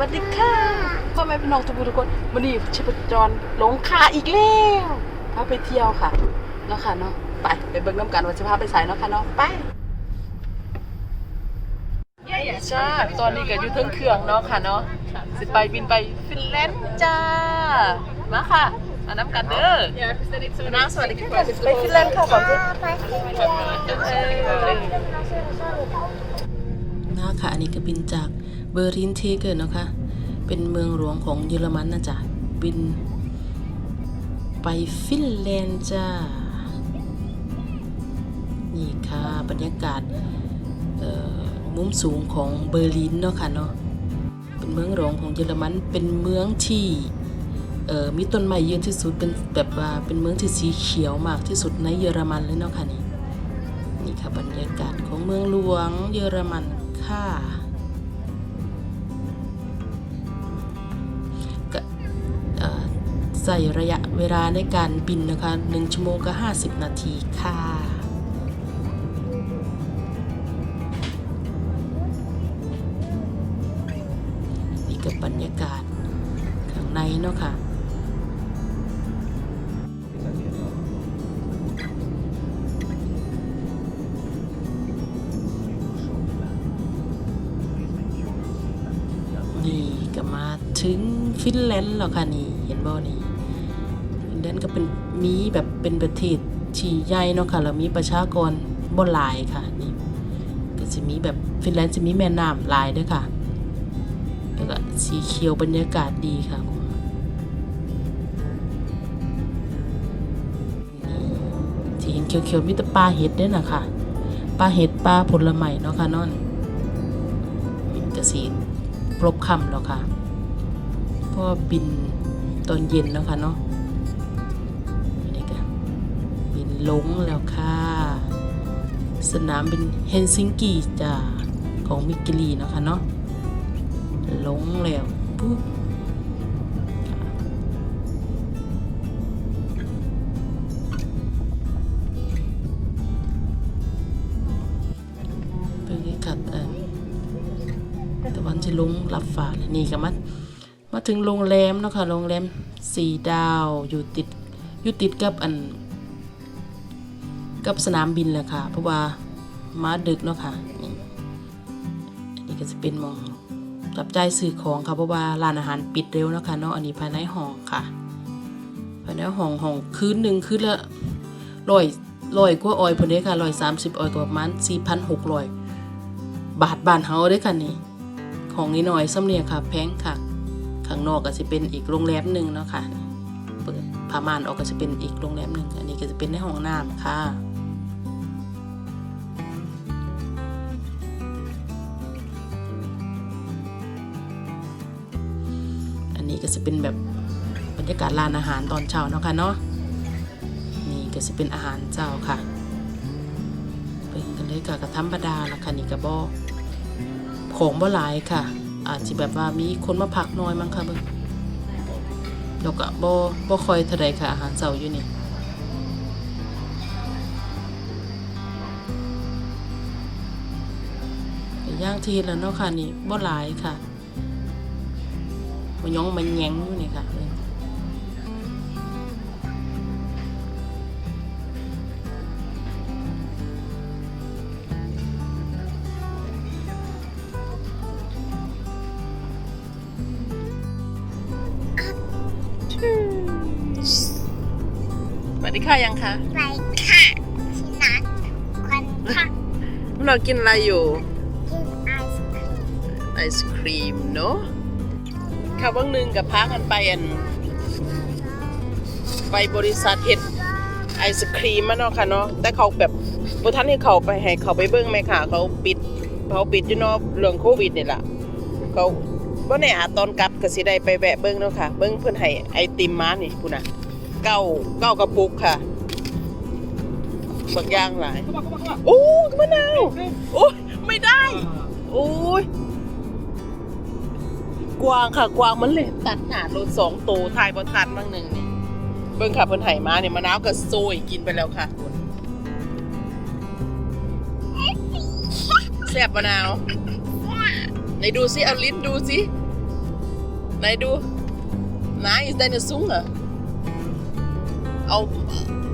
วัสดีค่ะพ่อแม่พี่น้องทุกผู้ทุกคนวันนี้ชิปจรหลงคาอีกแล้วพาไปเที่ยวค่ะเนาะค่ะเนาะไปไปเบิ่งน้ำกันว่าจะพาไปใส่เนาะค่ะเนาะไปจ้าตอนนี้ก็อยู่เทิงเครื่องเนาะค่ะเนาะสิไปบินไปฟินแลนด์จ้ามาค่ะมาน้ำกันเด้อน้ำสวัสดีค่ะไปฟินแลนด์ค่ะก่อนสินะคะอันนี้ก็บินจาก เบอร์ลินเทเกอร์เนาะคะ เป็นเมืองหลวงของเยอรมันนะจ๊ะ บิน ไปฟินแลนด์จ้า นี่ค่ะบรรยากาศมุมสูงของเบอร์ลินเนาะค่ะเนาะ เป็นเมืองหลวงของเยอรมัน เป็นเมืองที่มีต้นไม้เยอะที่สุด เป็นแบบว่าเป็นเมืองที่สีเขียวมากที่สุดในเยอรมันเลยเนาะค่ะนี่ นี่ค่ะบรรยากาศของเมืองหลวงเยอรมันค่ะ ใส่ระยะเวลาในการบินนะคะ 1 ชั่วโมงก็ 50 นาทีค่ะ นี่ก็บรรยากาศข้างในเนาะค่ะนี่ก็มาถึงฟินแลนด์แล้วค่ะนี่ เห็นบ่นี่ แลนด์ก็เป็นมีแบบเป็นประเทศที่ใหญ่เนาะค่ะแล้วมีประชากรบ่หลายค่ะนี่ก็จะมีแบบฟินแลนด์จะมีแม่น้ำหลายด้วยค่ะแล้วก็สีเขียวบรรยากาศดีค่ะที่เห็นเขียวๆมีแต่ปลาเห็ดเด้อนะค่ะปลาเห็ดปลาผลไม้เนาะค่ะนอนก็สีครบคำแล้วค่ะเพราะว่าบินตอนเย็นแล้วค่ะเนาะ ลงแล้วค่ะ สนามบินเฮลซิงกิจ้าของมิกกิลีเนาะคะเนาะลงแล้วปุ๊บเป็นไงครับเออต่วันที่ลงรับฝาเลยนี่ก็มามาถึงโรงแรมเนาะค่ะโรงแรมสี่ดาวอยู่ติดอยู่ติดกับอัน กับสนามบินเลยค่ะ เพราะว่ามาดึกเนาะค่ะนี่อันนี้ก็จะเป็นมองจับใจายซื้อของค่ะเพราะว่าร้านอาหารปิดเร็วเนาะค่ะเนาะอันนี้ภายในห้องค่ะภายในห้องห้องคืนหนึ่งคืนละร้อยร้อยกว่าออยพอดีค่ะร้อยสามสิบออยก็ประมาณสี่พันหกร้อยบาทบานเฮาเด้อค่ะนี่ของนิดหน่อยซ้ำเนี่ยค่ะ แพงค่ะ ข้างนอกก็จะเป็นอีกโรงแรมหนึ่งเนาะค่ะเปิดผ้าม่านออกก็จะเป็นอีกโรงแรมหนึ่งอันนี้ก็จะเป็นในห้องน้ำค่ะ นี้ก็จะเป็นแบบบรรยากาศร้านอาหารตอนเช้าเนาะค่ะเนาะนี่ก็จะเป็นอาหารเจ้าค่ะเบิ่งกันเลยกับกระธรรมดาละค่ะนี่กระบอกของบ่หลายค่ะ อาจจะแบบว่ามีคนมาพักน้อยมั้งค่ะเบิ่งแล้วก็บ่บ่คอยเท่าใดค่ะอาหารเช้าอยู่นี่ย่างทีแล้วเนาะค่ะนี่บ่หลายค่ะ มันยองมันแยงอยู่นี่ค่ะเบิ่งสวัสดีค่ะยังคะไปค่ะสุนัขควันค่ะเรากินอะไรอยู่ กินไอศครีมไอศครีมเนาะ ค่ะว่างหนึ่งกับพากันไปอัน ไปบริษัทเห็ดไอศครีมมาเนาะค่ะเนาะแต่เขาแบบบท่านให้เขาไปให้เขาไปเบิ้งไหมค่ะ เขาปิดเขาปิดอยู่เนาะเรื่องโควิดนี่แหละเขาบ่แน่อาตอนกลับก็สิได้ไปแวะเบิ้งเนาะค่ะ เบิ้งเพิ่อนให้ไอติมมานี่พุ่นน่ะเก้าเก้ากระปุกค่ะบักอย่างหลายโอ้มะนาวโอ้ยไม่ได้โอ้ย กวางค่ะกวางมันเลยตัดหนารถสองโตวทายบอทันบ้างหนึ่งนี่เบิ่งค่ะเพิ่นไห้มาเนี่ยมะนาวก็โซยกินไปแล้วค่ะคุณแซ่บมะนาวไหนดูสิเอาลิ้นดูสิไหนดูนายไหน is deine Zunge เอา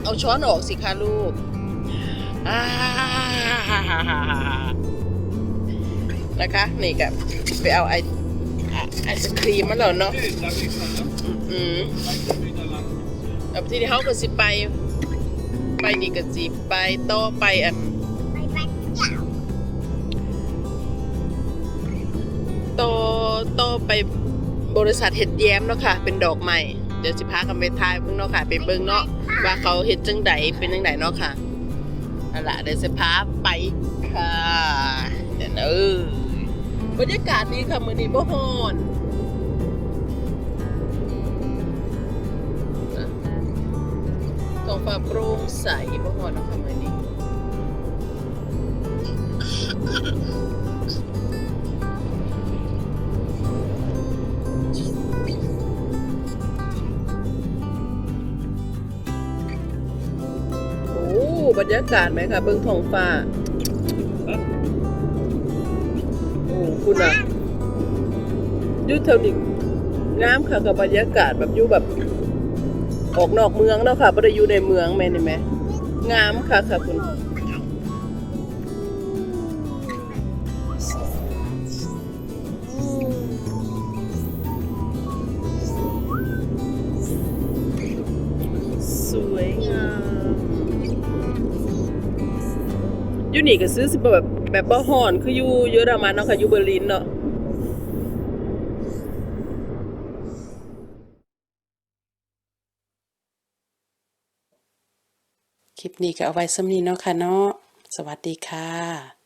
เอาช้อนออกสิคะลูกนะคะนี่กับไปเอาไอ ไอศครีมมาแล้วเนาะอืมแล้วทีนี้เขาก็สิไป ไปนี่ก็สิไปโตไปอันไปบ้านเจ้าต่อต่อไปบริษัทเห็ดแย้มเนาะค่ะ เป็นดอกใหม่ เดี๋ยวสิพากันไปทายเพิ่งเนาะค่ะ ไปเบิ่งเนาะว่าเขาเห็ดจังใดเป็นจังใดเนาะค่ะเอาล่ะเดี๋ยวสิพาไปค่ะเดี๋ยวนเออ บรรยากาศดีค่ะมื้อนี้บ่ฮ้อนนะท้องฟ้าโปร่งใสบ่ฮ้อนนะคะมื้อนี้โอ้บรรยากาศไหมคะเบิ้งท้องฟ้า โอ้คุณอะยูเท่านี้งามค่ะกับบรรยากาศแบบอยู่แบบ ออกนอกเมืองแล้วค่ะไม่ได้อยู่ในเมืองแม่นี่ไหมงามค่ะค่ะคุณสวยงาม อยู่นี่ก็ซื้อสิแบบแบบบ่ฮ้อนคืออยู่เยอรมันเนาะค่ะอยู่เบอร์ลินเนาะคลิปนี้ก็เอาไว้สำนี้เนาะค่ะเนาะสวัสดีค่ะ